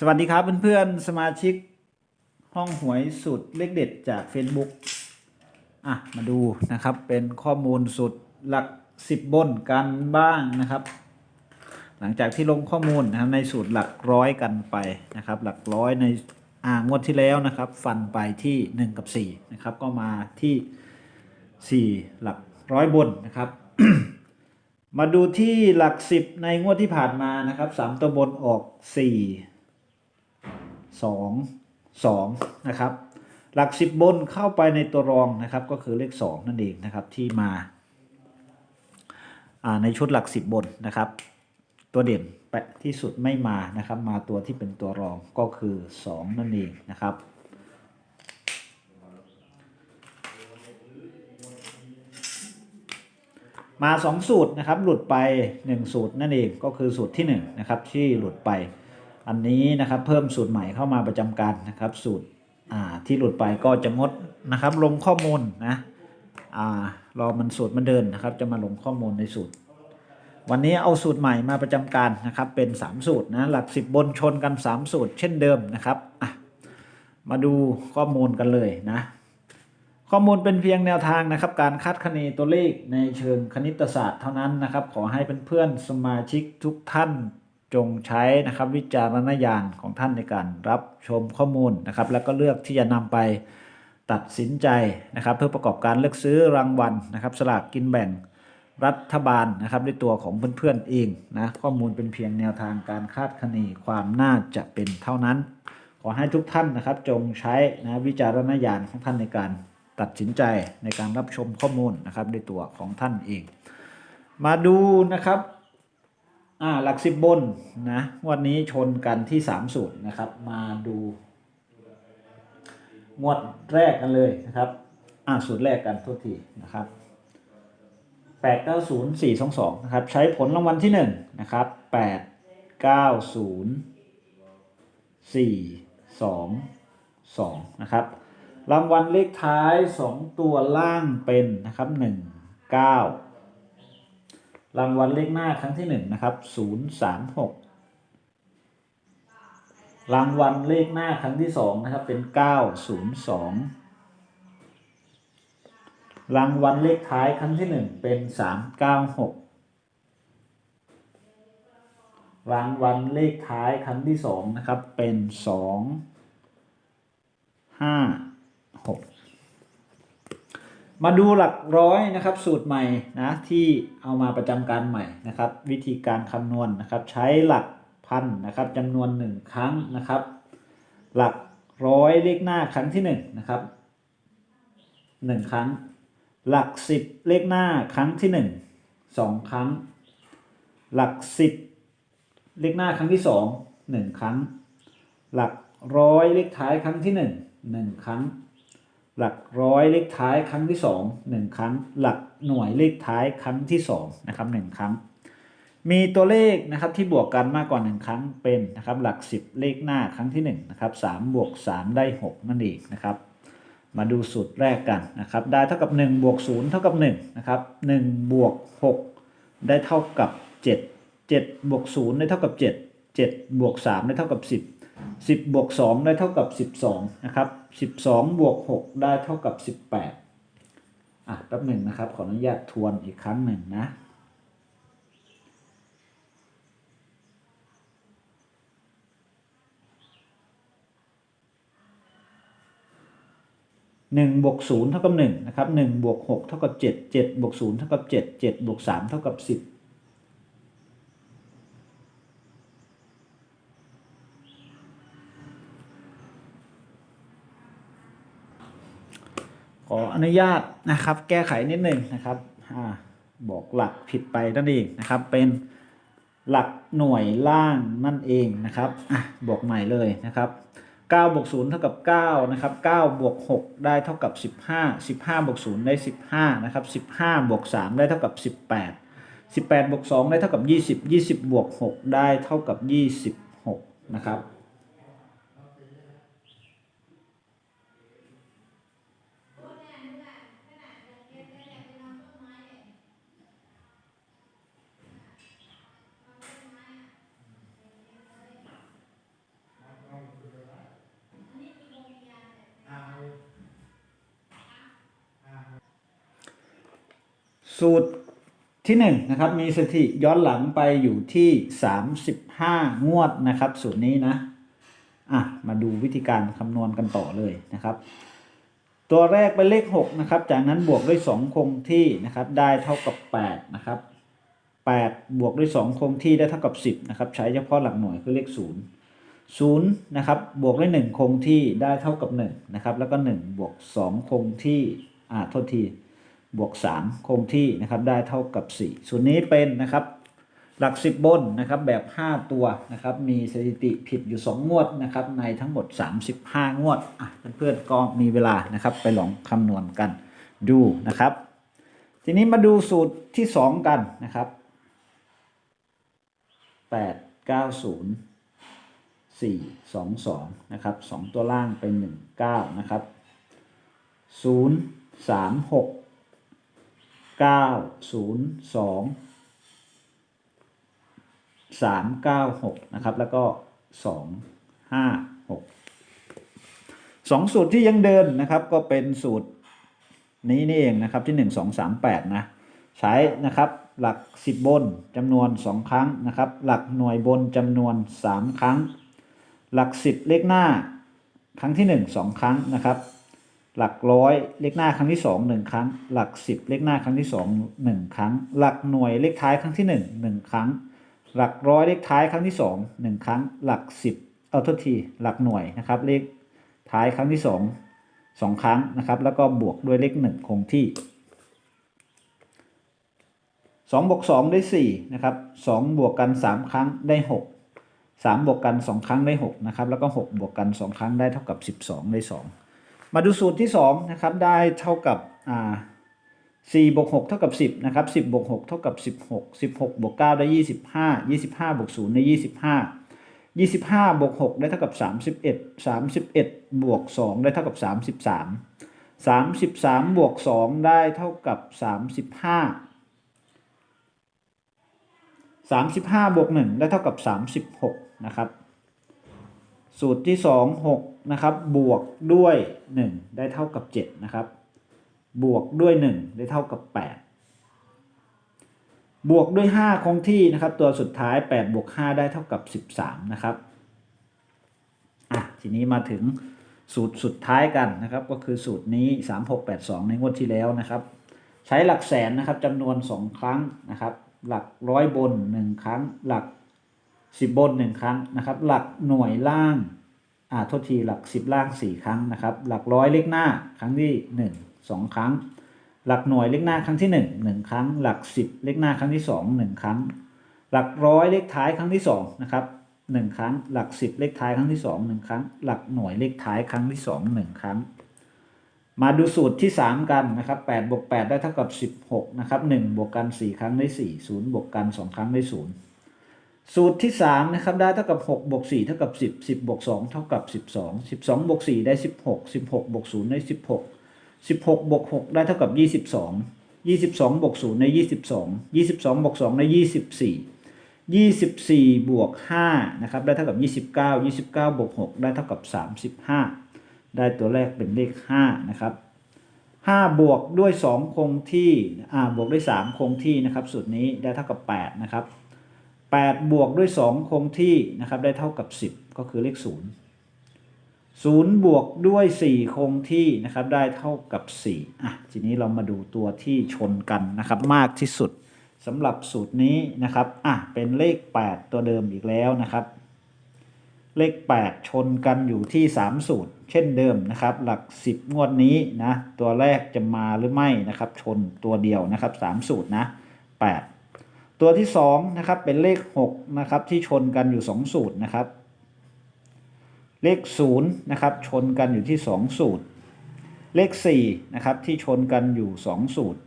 สวัสดีครับเพื่อนๆสมาชิกห้องหวยสุดเลขเด็ดจาก Facebook อะมาดูนะครับเป็นข้อมูลสุดหลักสิบบนกันบ้างนะครับ หลังจากที่ลงข้อมูลนะครับในสูตรหลักร้อยกันไปนะครับ หลักร้อยในอ่างวดที่แล้วนะครับ ฟันไปที่ 1 กับ4นะครับก็มาที่ 4 หลักร้อยบนนะครับมาดูที่หลักสิบในงวดที่ผ่านมานะครับสามตัวบนออกสี่ สองสองนะครับหลักสิบบนเข้าไปในตัวรองนะครับก็คือเลขสองนั่นเองนะครับที่มาในชุดหลักสิบบนนะครับ ตัวเด่นแปะที่สุดไม่มานะครับ มาตัวที่เป็นตัวรองก็คือสองนั่นเองนะครับมาสองสูตรนะครับหลุดไป 1 สูตรนั่นเองก็คือสูตรที่1นะครับที่หลุดไป อันนี้นะครับเพิ่มสูตรใหม่เข้ามาประจำการนะครับ สูตรที่หลุดไปก็จะงดนะครับ ลงข้อมูลนะอ่ารอมันสูตรมันเดินนะครับ จะมาลงข้อมูลในสูตร วันนี้เอาสูตรใหม่มาประจำการนะครับ เป็น 3 สูตรนะหลัก 10 บนชนกัน 3 สูตร เช่นเดิมนะครับมาดูข้อมูลกันเลยนะข้อมูลเป็นเพียงแนวทางนะครับ การคาดคะเนตัวเลขในเชิงคณิตศาสตร์เท่านั้นนะครับ ขอให้เพื่อนๆสมาชิกทุกท่าน จงใช้นะครับวิจารณญาณของท่านในการรับชมข้อมูลนะครับ แล้วก็เลือกที่จะนำไปตัดสินใจนะครับ เพื่อประกอบการเลือกซื้อรางวัลนะครับ สลากกินแบ่งรัฐบาลนะครับด้วยตัวของเพื่อนๆเองนะข้อมูลเป็นเพียงแนวทางการคาดคะเนความน่าจะเป็นเท่านั้น ขอให้ทุกท่านนะครับ จงใช้นะวิจารณญาณของท่านในการตัดสินใจในการรับชมข้อมูลนะครับด้วยตัวของท่านเอง มาดูนะครับ อ่าหลักสิบบนนะวันนี้ชนกันที่สามสูตรนะครับ มาดู งวดแรกกันเลยนะครับอ่าสูตรแรกกันโทษทีนะครับแปดเก้าศูนย์สี่สองสองนะครับ ใช้ผลรางวัลที่หนึ่งนะครับแปดเก้าศูนย์สี่สองสองนะครับ รางวัลเลขท้าย2ตัวล่างเป็นนะครับ1 9 รางวัลเลขหน้าครั้งที่1นะครับ036รางวัลเลขหน้าครั้งที่2นะครับเป็น902รางวัลเลขท้ายครั้งที่1เป็น396รางวัลเลขท้ายครั้งที่2นะครับเป็น2 5 6 มาดูหลักร้อยนะครับสูตรใหม่นะที่เอามาประจำการใหม่นะครับ วิธีการคำนวณนะครับ ใช้หลักพันนะครับจำนวน 1 ครั้งนะครับ หลักร้อยเลขหน้าครั้งที่1นะครับ1 ครั้ง หลัก 10 เลขหน้าครั้งที่ 1 2 ครั้ง หลัก 10 เลขหน้าครั้งที่ 2 1 ครั้ง หลักร้อยเลขท้ายครั้งที่ 1 1 ครั้ง หลักร้อยเลขท้ายครั้งที่2 1ครั้ง หลักหน่วยเลขท้ายครั้งที่2นะครับ1ครั้ง มีตัวเลขนะครับที่บวกกันมากกว่า 1 ครั้งเป็นนะครับหลัก 10 เลขหน้าครั้งที่1นะครับ3บวก3ได้ 6 นั่นเองนะครับ มาดูสูตรแรกกันนะครับได้เท่ากับ1บวก0เท่ากับ1นะครับ1บวก6ได้เท่ากับ 7 7บวก0ได้เท่ากับ 7 7บวก3ได้เท่ากับ 10 10บวก2ได้เท่ากับ 12นะครับ 12 บวก 6 ได้เท่ากับ 18 อะแป๊บหนึ่งนะครับ ขออนุญาตทวนอีกครั้งหนึ่งนะ หนึ่งบวกศูนย์เท่ากับหนึ่งนะครับหนึ่งบวกหกเท่ากับเจ็ดเจ็ดบวกศูนย์เท่ากับเจ็ดเจ็ดบวกสามเท่ากับสิบข ออนุญาตนะครับ แก้ไขนิดหนึ่งนะครับอบอกหลักผิดไปนั่นเองนะครับ เป็นหลักหน่วยล่างนั่นเองนะครับอะบอกใหม่เลยนะครับ9บวก0เท่ากับ9นะครับ9บวก6ได้เท่ากับ 15 15บวก0ได้ 15นะครับ15บวก3ได้เท่ากับ 18 18บวก2ได้เท่ากับ 20 20บวก6ได้เท่ากับ 26 นะครับ สูตรที่หนึ่งนะครับมีสถิย้อนหลังไปอยู่ที่สามสิบห้างวดนะครับ สูตรนี้นะอะมาดูวิธีการคำนวณกันต่อเลยนะครับ ตัวแรกเป็นเลข6นะครับจากนั้นบวกด้วย 2 คงที่นะครับได้เท่ากับ 8 นะครับ 8 บวกด้วย 2 คงที่ได้เท่ากับ 10นะครับใช้เฉพาะหลักหน่วยคือเลข 0 0นะครับบวกด้วย 1 คงที่ได้เท่ากับ1นะครับแล้วก็ 1 บวก 2 คงที่อ่าโทษที บวก 3 คงที่นะครับได้เท่ากับ 4 ส่วนนี้เป็นนะครับหลัก 10 บนนะครับแบบ 5 ตัวนะครับมีสถิติผิดอยู่ 2 งวดนะครับในทั้งหมด 35 งวดอะเพื่อนๆก็มีเวลานะครับไปลองคำนวณกันดูนะครับ ทีนี้มาดูสูตรที่ 2 กันนะครับ 8 9 0 4 2 2นะครับ2ตัวล่างเป็น 1 9นะครับ0 3 6 9 0 2สามเก้าหกนะครับ แล้วก็สองห้าหกสองสูตรที่ยังเดินนะครับ ก็เป็นสูตรนี้นี่เองนะครับที่หนึ่งสองสามแปดนะ ใช้นะครับหลักสิบบนจำนวนสองครั้งนะครับ หลักหน่วยบนจำนวนสามครั้ง หลักสิบเลขหน้า ครั้งที่หนึ่งสองครั้งนะครับ หลักร้อยเลขหน้าครั้งที่สองหนึ่งครั้ง หลักสิบเลขหน้าครั้งที่สองหนึ่งครั้ง หลักหน่วยเลขท้ายครั้งที่หนึ่งหนึ่งครั้ง หลักร้อยเลขท้ายครั้งที่สองหนึ่งครั้ง หลักสิบเอาโทษทีหลักหน่วยนะครับเลขท้ายครั้งที่สองสองครั้งนะครับแล้วก็บวกด้วยเลขหนึ่งคงที่สองบวกสองได้สี่นะครับสองบวกกันสามครั้งได้หกสามบวกกันสองครั้งได้หกนะครับแล้วก็หกบวกกันสองครั้งได้เท่ากับสิบสองได้สอง มาดูสูตรที่สองนะครับได้เท่ากับอ่าสี่บวกหกเท่ากับสิบนะครับสิบบวกหกเท่ากับสิบหกสิบหกบวกเก้าได้ยี่สิบห้ายี่สิบห้าบวกศูนย์ได้ยี่สิบห้ายี่สิบห้าบวกหกได้เท่ากับสามสิบเอ็ดสามสิบเอ็ดบวกสองได้เท่ากับสามสิบสามสามสิบสามบวกสองได้เท่ากับสามสิบห้าสามสิบห้าบวกหนึ่งได้เท่ากับสามสิบหกนะครับสูตรที่สองหก นะครับบวกด้วยหนึ่งได้เท่ากับเจ็ดนะครับ บวกด้วย 1 ได้เท่ากับ 8 บวกด้วย 5 คงที่นะครับ ตัวสุดท้าย 8 บวก 5 ได้เท่ากับ 13 นะครับอะทีนี้มาถึงสูตรสุดท้ายกันนะครับ ก็คือสูตรนี้ 3682 ในงวดที่แล้วนะครับ ใช้หลักแสนนะครับจำนวน 2 ครั้งนะครับ หลักร้อยบน 1 ครั้ง หลัก 10 บน 1 ครั้งนะครับ หลักหน่วยล่าง อ่าโทษทีหลัก 10 ล่าง 4 ครั้งนะครับ หลักร้อยเลขหน้าครั้งที่1สองครั้ง หลักหน่วยเลขหน้าครั้งที่หนึ่งหนึ่งครั้ง หลักสิบเลขหน้าครั้งที่สองหนึ่งครั้ง หลักร้อยเลขท้ายครั้งที่สองนะครับหนึ่งครั้ง หลักสิบเลขท้ายครั้งที่สองหนึ่งครั้ง หลักหน่วยเลขท้ายครั้งที่สองหนึ่งครั้ง มาดูสูตรที่สามกันนะครับแปดบวกแปดได้เท่ากับสิบหกนะครับหนึ่งบวกกันสี่ครั้งได้สี่ศูนย์บวกกันสองครั้งได้ศูนย์ สูตรที่สามนะครับ ได้เท่ากับหกบวกสี่เท่ากับสิบสิบบวกสองเท่ากับสิบสองสิบสองบวกสี่ได้สิบหกสิบหกบวกศูนย์ได้สิบหกสิบหกบวกหกได้เท่ากับยี่สิบสองยี่สิบสองบวกศูนย์ในยี่สิบสองยี่สิบสองบวกสองในยี่สิบสี่ยี่สิบสี่บวกห้านะครับ ได้เท่ากับยี่สิบเก้ายี่สิบเก้าบวกหกได้เท่ากับสามสิบห้าได้ตัวแรกเป็นเลขห้านะครับห้าบวกด้วยสองคงที่อ่าบวกด้วยสามคงที่นะครับ สูตรนี้ได้เท่ากับแปดนะครับ แปดบวกด้วยสองคงที่นะครับได้เท่ากับสิบก็คือเลขศูนย์ศูนย์บวกด้วย 4 คงที่นะครับได้เท่ากับ 4 อะ ทีนี้เรามาดูตัวที่ชนกันนะครับมากที่สุดสำหรับสูตรนี้นะครับ อะ เป็นเลข 8 ตัวเดิมอีกแล้วนะครับ เลข 8 ชนกันอยู่ที่ 3 สูตร เช่นเดิมนะครับ หลัก 10 งวดนี้นะ ตัวแรกจะมาหรือไม่นะครับ ชนตัวเดียวนะครับ 3 สูตรนะ 8 ตัวที่2นะครับเป็นเลข6นะครับที่ชนกันอยู่ 2 สูตรนะครับ เลขศูนย์นะครับชนกันอยู่ที่สองสูตร เลขสี่นะครับที่ชนกันอยู่สองสูตร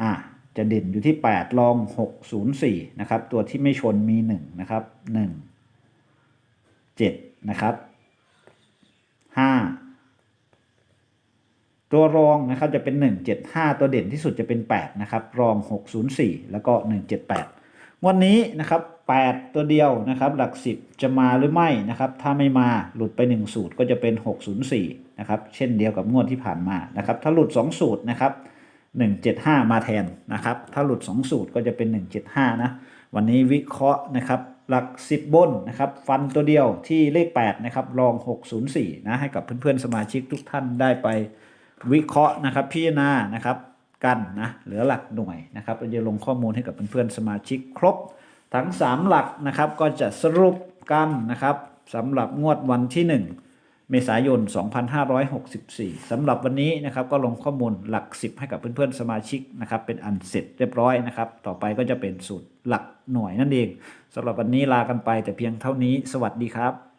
อะจะเด่นอยู่ที่แปดลองหกศูนย์สี่นะครับตัวที่ไม่ชนมีหนึ่งนะครับหนึ่งเจ็ดนะครับห้า ตัวรองนะครับจะเป็นหนึ่งเจ็ดห้าตัวเด่นที่สุดจะเป็นแปดนะครับ รองหกศูนย์สี่แล้วก็หนึ่งเจ็ดแปดวันนี้นะครับ 8 ตัวเดียวนะครับ หลัก 10 จะมาหรือไม่นะครับ ถ้าไม่มาหลุดไป 1 สูตรก็จะเป็น 604 นะครับ เช่นเดียวกับงวดที่ผ่านมานะครับ ถ้าหลุด 2 สูตรนะครับ 175 มาแทนนะครับ ถ้าหลุด 2 สูตรก็จะเป็น 175 นะ วันนี้วิเคราะห์นะครับหลัก 10 บนนะครับ ฟันตัวเดียวที่เลข 8 นะครับ รอง 604 นะ ให้กับเพื่อนๆสมาชิกทุกท่านได้ไป วิเคราะห์นะครับพิจารณานะครับกันนะเหลือหลักหน่วยนะครับเราจะลงข้อมูลให้กับเพื่อนๆสมาชิกครบ ทั้ง 3 หลักนะครับก็จะสรุปกันนะครับสำหรับงวดวันที่ 1 เมษายน 2564สำหรับวันนี้นะครับก็ลงข้อมูลหลัก 10 ให้กับเพื่อนๆสมาชิกนะครับเป็นอันเสร็จเรียบร้อยนะครับ ต่อไปก็จะเป็นสูตรหลักหน่วยนั่นเองสำหรับวันนี้ลากันไปแต่เพียงเท่านี้ สวัสดีครับ